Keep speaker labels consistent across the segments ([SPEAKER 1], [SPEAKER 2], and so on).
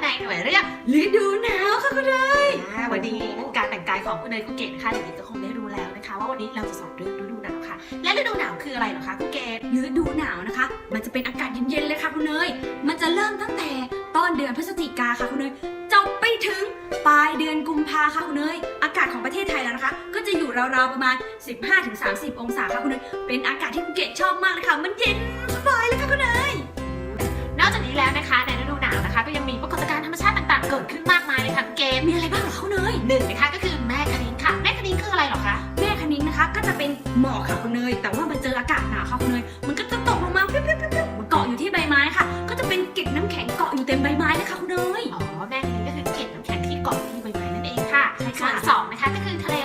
[SPEAKER 1] หมายเรียก
[SPEAKER 2] ฤดูหนาวค่ะคุณเนย
[SPEAKER 1] อ่าวันนี้การแต่งกายของคุณเนยคุณเกดนะคะเด็กๆก็คงได้รู้แล้วนะคะ ว่าวันนี้เราจะสอนเรื่องฤดูหนาวค่ะ และฤดูหนาวคืออะไรเหรอคะคุณเกด
[SPEAKER 2] ฤดูหนาวนะคะ มันจะเป็นอากาศเย็นๆเลยค่ะคุณเนยมันจะเริ่มตั้งแต่ต้นเดือนพฤศจิกาค่ะคุณเนยจบไปถึงปลายเดือนกุมภาค่ะคุณเนยอากาศของประเทศไทยแล้วนะคะ ก็จะอยู่ราวๆประมาณ 15-30 องศาค่ะคุณเนยเป็นอากาศที่คุณเกดชอบมากเลยค่ะ มันเย็นสบายเลยค่ะคุณเนย
[SPEAKER 1] นอกจากนี้แล้วนะคะในฤดูหนาวนะคะ ก็ยังมีปรากฏการณ์ธรรมชาติต่างๆ เกิดขึ้นมากมายเลยค่ะคุณเกด
[SPEAKER 2] มีอะไรบ้างเหรอคะคุณเนย
[SPEAKER 1] หนึ่งนะคะก็คือแม่คณิ้งค่ะ แม่คณิ้งคืออะไรเหรอคะ
[SPEAKER 2] แม่คณิ้งนะคะ ก็จะเป็นหมอกค่ะคุณเนย แต่ว่ามันเจออากาศหนาวค่ะคุณเนย มันก็จะตกลงมาปิ๊บๆๆๆมันเกาะอยู่ที่ใบไม้ค่ะ ก็จะเป็นเกล็ดน้ำแข็งเกาะอยู่เต็มใบไม้เลยค่ะคุณเนย
[SPEAKER 1] อ๋อแม่คณิ้งก็คือเกล็ดน้ำแข็งที่เกาะที่ใบไม้นั่นเองค่ะ
[SPEAKER 2] ใช่
[SPEAKER 1] ส่
[SPEAKER 2] ค่ะ
[SPEAKER 1] วนสองนะคะก็คือทะเล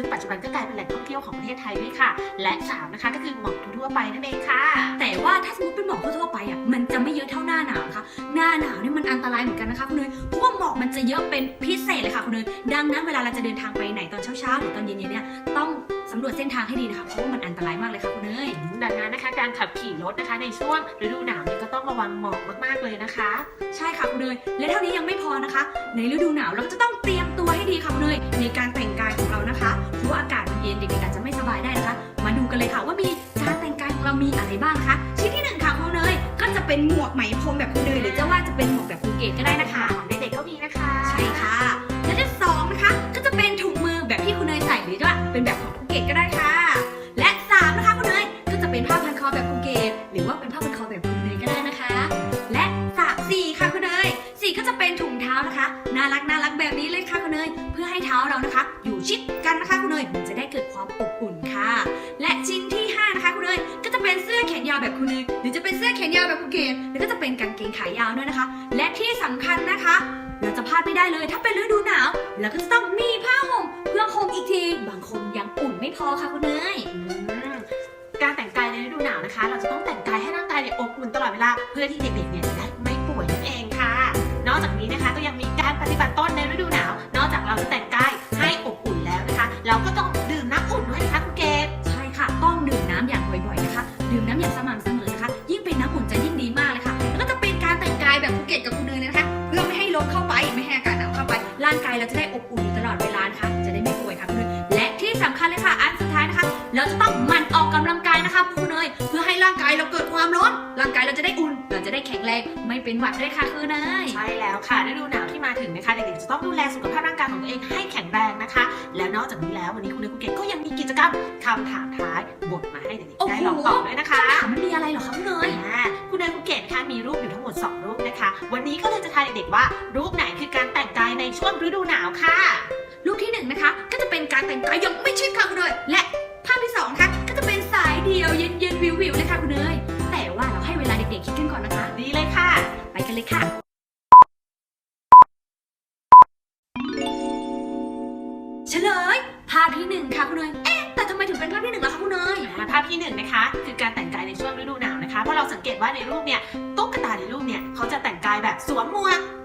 [SPEAKER 1] ซึ่งปัจจุบันก็กลายเป็นแหล่งท่องเที่ยวของประเทศไทยด้วยค่ะ และสามนะคะก็คือหมอกทั่วๆไปนั่นเองค่ะ
[SPEAKER 2] แต่ว่าถ้าสมมติเป็นหมอกทั่วๆไปอะมันจะไม่เยอะเท่าหน้าหนาวนะคะหน้าหนาวเนี่ยมันอันตรายเหมือนกันนะคะคุณเนยเพราะว่าหมอกมันจะเยอะเป็นพิเศษเลยค่ะคุณเนยดังนั้นเวลาเราจะเดินทางไปไหนตอนเช้าๆหรือตอนเย็นๆเนี่ยต้องสำรวจเส้นทางให้ดีนะคะเพราะว่ามันอันตรายมากเลยค่ะคุณเนย
[SPEAKER 1] ดังนั้นนะคะการขับขี่รถนะคะในช่วงฤดูหนาวเนี่ยก็ต้องระวังหมอกมากๆเลยนะคะ
[SPEAKER 2] ใช่ค่ะคุณเนยและเท่านี้ยังไม่พอนะคะ ในฤดูหนาวเราก็จะต้องเตรียมตัวให้ดีค่ะคุณเนยในการแต่งกาย ของเรานะคะเพราะอากาศมันเย็นเด็กๆอาจจะไม่สบายได้นะคะ มาดูกันเลยค่ะว่ามีการแต่งกายของเรามีอะไรบ้างคะชิ้นที่หนึ่งค่ะคุณเนยก็จะเป็นหมวกไหมพรมแบบคุณเนยหรือจะว่าจะเป็นหมวกแบบภูเก็ตก็ได้ ท้านะคะน่ารักน่ารักแบบนี้เลยค่ะคุณเนยเพื่อให้เท้าเรานะคะ อยู่ชิดกันนะคะคุณเนยมันจะได้เกิดความอบอุ่นค่ะ และชิ้นที่ห้านะคะคุณเนยก็จะเป็นเสื้อแขนยาวแบบคุณเนยหรือจะเป็นเสื้อแขนยาวแบบภูเก็ตหรือก็จะเป็นกางเกงขายาวด้วยนะคะ และที่สำคัญนะคะ เราจะพลาดไม่ได้เลย ถ้าเป็นฤดูหนาวเราก็จะต้องมีผ้าห่มเพื่อห่มอีกทีบางคนยังอุ่นไม่พอค่ะคุณเนย
[SPEAKER 1] อืมการแต่งกายในฤดูหนาวนะคะ เราจะต้องแต่งกายให้ร่างกายเนี่ยอบอุ่นตลอดเวลาเพื่อที่เด็กๆเนี่ยจะได้ อกจากนี้นะคะก็ยังมีการปฏิบัติต้นในฤดูหนาว นอกจากเราจะแต่งกายให้อบอุ่นแล้วนะคะ เราก็ต้องดื่มน้ำอุ่นด้วยนะคะคุณเกด
[SPEAKER 2] ใช่ค่ะ ต้องดื่มน้ำอย่างบ่อยๆนะคะ ดื่มน้ำอย่างสม่ำเสมอนะคะ ยิ่งเป็นน้ำอุ่นจะยิ่งดีมากเลยค่ะ แล้วก็จะเป็นการแต่งกายแบบภูเก็ตกับคุณเนยนะคะ เพื่อไม่ให้ลมเข้าไป ไม่ให้อากาศหนาวเข้าไป ร่างกายเราจะได้อบอุ่นอยู่ตลอดเวลานะคะจะได้ไม่ป่วยค่ะคุณเนยและที่สำคัญเลยค่ะ อันสุดท้ายนะคะ เราจะต้องหมั่นออกกำลังกายนะคะคุณเนยเพื่อางกายเราเกิดความร้อน ร่างกายเราจะได้อุ่น เราจะได้แข็งแรง ไม่เป็นหวัดด้วยค่ะคุณเนย
[SPEAKER 1] ใช่แล้วค่ะฤดูหนาวที่มาถึงนะคะเด็กๆจะต้องดูแลสุขภาพร่างกายของตัวเองให้แข็งแรงนะคะ แล้วนอกจากนี้แล้ววันนี้คุณเนยคุณเกดก็ยังมีกิจกรรมคำถามท้ายบทมาให้เด็กๆได้ลองตอบด้วยนะคะ
[SPEAKER 2] คำถามมันมีอะไรเหรอคะคุณเนย
[SPEAKER 1] อ่าคุณเนยคุณเกดนะคะมีรูปอยู่ทั้งหมด 2 รูปนะคะ วันนี้ก็เลยจะทายเด็กๆว่ารูปไหนคือการแต่งกายในช่วงฤดูหนาวค่ะ
[SPEAKER 2] กันก่อนนะคะ ดีเลยค่ะ ไปกันเลยค่ะ เฉลย ภาพที่หนึ่งค่ะคุณเนยเอ๊ะ แต่ทำไมถึงเป็นภาพที่หนึ่งล่ะคะคุณเนย
[SPEAKER 1] มาภาพที่หนึ่งนะคะ คือการแต่งกายในช่วงฤดูหนาวนะคะ เพราะเราสังเกตว่าในรูปเนี่ย ตุ๊กตาในรูปเนี่ย เขาจะแต่งกายแบบสวมหมวกสวน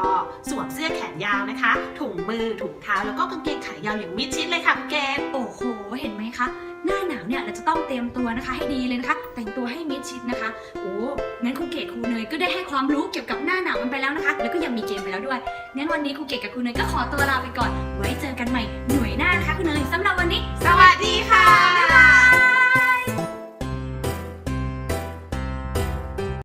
[SPEAKER 1] อ สวมเสื้อแขนยาวนะคะ ถุงมือถุงเท้าแล้วก็กางเกงขายาวอย่างมิดชิดเลยค่ะคุณเกศ
[SPEAKER 2] โอ้โห เห็นไหมคะ หน้าหนาวเนี่ยเราจะต้องเตรียมตัวนะคะ ให้ดีเลยนะคะ แต่งตัวให้มิดชิดนะคะ โอ้งั้นครูเกศครูเนยก็ได้ให้ความรู้เกี่ยวกับหน้าหนาวมันไปแล้วนะคะ แล้วก็ยังมีเกมไปแล้วด้วย งั้นวันนี้ครูเกศกับครูเนยก็ขอตัวลาไปก่อน ไว้เจอกันใหม่หน่วยหน้านะคะครูเนยสำหรับวันนี้